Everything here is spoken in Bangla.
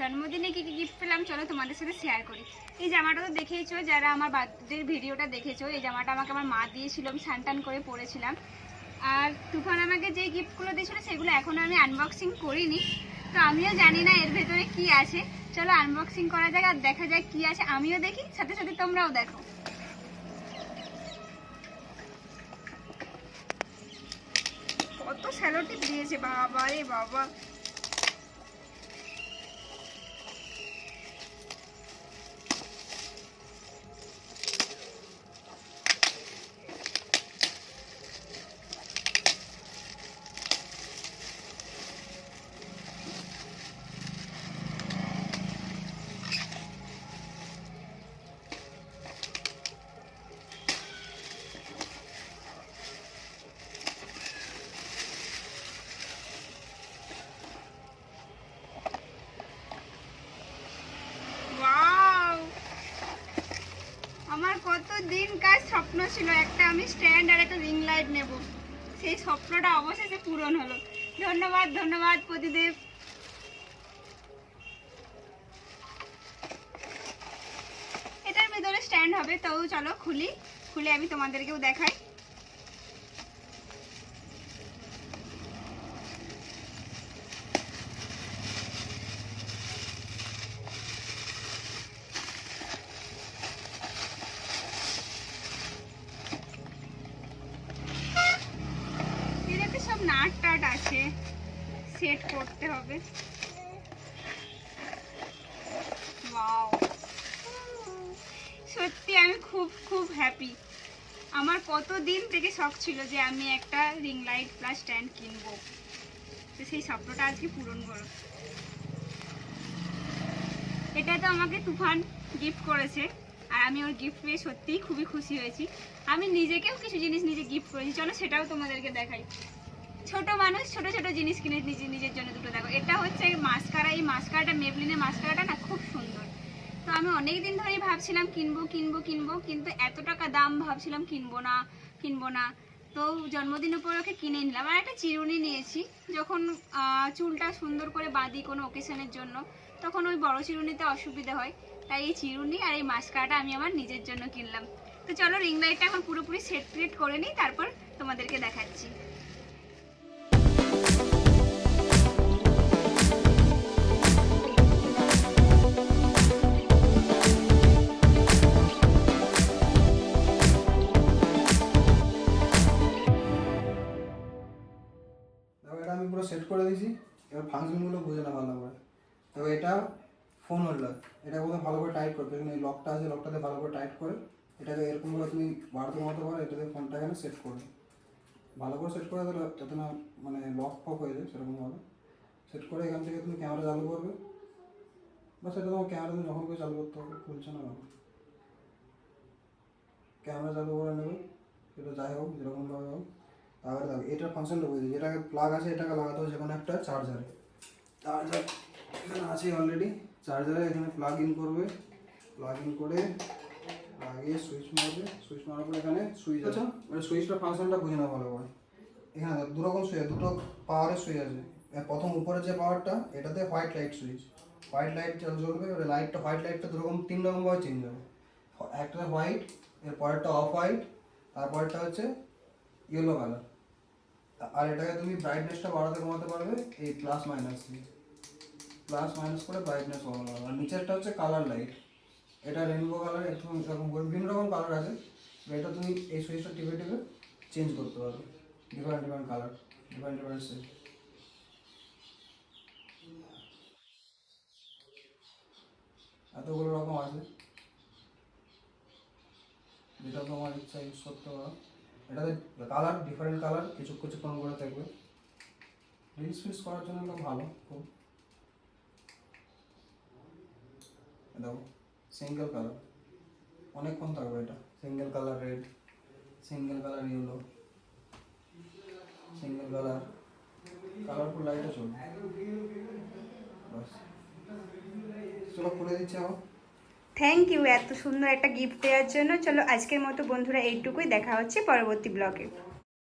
জন্মদিনে কী কী গিফট পেলাম চলো তোমাদের সাথে শেয়ার করি। এই জামাটা তো দেখেইছো, যারা আমার বার্থডের ভিডিওটা দেখেছ, এই জামাটা আমাকে আমার মা দিয়েছিল, আমি সানটান করে পরেছিলাম। আর তুফান আমাকে যে গিফটগুলো দিয়েছিল, সেগুলো এখনও আমি আনবক্সিং করিনি। তো আমিও জানি না এর ভেতরে কি আছে। চলো আনবক্সিং করা যাক আর দেখা যাক কি আছে। আমিও দেখি, সাথে সাথে তোমরাও দেখো। কত স্যালোটিপ দিয়েছে বাবা রে বাবা। আমার কত দিন কাজ স্বপ্ন ছিল, একটা আমি স্ট্যান্ড আর একটা রিং লাইট নেব। সেই স্বপ্নটা অবশেষে পূরণ হলো। ধন্যবাদ ধন্যবাদ প্রতিদেব এটার ভিতরে স্ট্যান্ড হবে, তো চলো খুলি। খুলে আমি তোমাদেরকেও দেখাই এটাতে সব টাট আছে। সেট করতে হবে! সত্যি আমি খুব খুব হ্যাপি আমার কত দিন থেকে শখ ছিল যে আমি একটা রিং লাইট প্লাস স্ট্যান্ড কিনবো। তো সেই স্বপ্নটা আজকে পূরণ করো। এটা তো আমাকে তুফান গিফট করেছে। আর আমি ওর গিফট পেয়ে সত্যিই খুবই খুশি হয়েছি। আমি নিজেকেও কিছু জিনিস নিজে গিফট করেছি। চলো সেটাও তোমাদেরকে দেখাই। ছোট মানুষ, ছোট ছোট জিনিস কিনে নিজে, নিজের জন্য দুটো দেখো। এটা হচ্ছে মাস্কারা, এই মাস্কারাটা, মেবলিনের মাস্কারাটা না খুব সুন্দর। তো আমি অনেক দিন ধরেই ভাবছিলাম কিনবো কিনবো কিনবো, কিন্তু এত টাকা দাম ভাবছিলাম কিনবো না কিনবো না। তো জন্মদিন উপলক্ষে কিনে নিলাম। আর একটা চিরুনি নিয়েছি। যখন চুলটা সুন্দর করে বাঁধি কোনো ওকেশনের জন্য, তখন ওই বড় চিরুনিতে অসুবিধা হয়। তাই এই চিরুনি আর এই মাস্কারাটা আমি আমার নিজের জন্য কিনলাম। তো চলো রিং লাইটটা এখন পুরোপুরি সেট ক্রিয়েট করে নিই, তারপর তোমাদেরকে দেখাচ্ছি। সেট করে দিয়েছি। এবার ফাংশনগুলো ভালো করে। এটা ফোন এটা কোথাও ভালো করে টাইট করবে লকটা আছে লকটাতে ভালো করে টাইট করে। এটাকে এরকম করে তুমি বাড়তে মতো পারো এটাতে ফোনটা সেট করবে ভালো করে সেট করে দিলে যাতে না মানে লক ফক হয়ে যায় সেরকমভাবে। সেট করে এখান থেকে তুমি ক্যামেরা চালু করবে। বা সেটা তোমার ক্যামেরা তুমি যখন করে চালু করতে হবে, খুলছে না ক্যামেরা চালু করে নেবে, সেটা যাই হোক, যেরকমভাবে হোক। তারপরে দেখো এটার ফাংশনটা বুঝি যেটাকে প্লাগ আছে এটাকে লাগাতে হবে যে কোনো একটা চার্জারে চার্জার এখানে আছে অলরেডি চার্জারে এখানে প্লাগ ইন করবে। প্লাগ ইন করে লাগিয়ে সুইচ মারবে সুইচ মারার পরে এখানে সুইচ আছে। মানে সুইচটার ফাংশনটা বুঝে না ভালো করে। এখানে দু রকম সুইচ দুটো পাওয়ারের সুইচ আছে। প্রথম উপরে যে পাওয়ারটা এটাতে white light switch white light জ্বলবে এবার লাইটটা হোয়াইট লাইটটা দু রকম তিন রকমভাবে চেঞ্জ হবে। একটা হোয়াইট এর পরেরটা অফ হোয়াইট তারপরটা হচ্ছে ইয়েলো কালার আর এটাকে তুমি ব্রাইটনেসটা বাড়াতে কমাতে পারবে এই প্লাস মাইনাস দিয়ে। প্লাস মাইনাস করে ব্রাইটনেস কমানো আর নিচেরটা হচ্ছে কালার লাইট এটা রেনবো কালার এরকম এরকম করে বিভিন্ন রকম কালার আছে এটা তুমি এই সুইচটা টিপে টিপে চেঞ্জ করতে পারবে। Different different colour different different set এতগুলো রকম আছে। যেটা তোমার ইচ্ছা ইউজ করতে পারো। এটাতে কালার ডিফারেন্ট কালার কিছু কিছুক্ষণ করে থাকবে রিলস ফিলস করার জন্য ভালো, খুব। দেখো। সিঙ্গেল কালার অনেকক্ষণ থাকবে এটা। Single colour red single colour yellow single colour colourful লাইটও চলবে। চলো করে দিচ্ছি আমার থ্যাংক ইউ এত সুন্দর একটা গিফট দেওয়ার জন্য। চলো আজকের মতো বন্ধুরা এইটুকুই। দেখা হচ্ছে পরবর্তী ব্লগে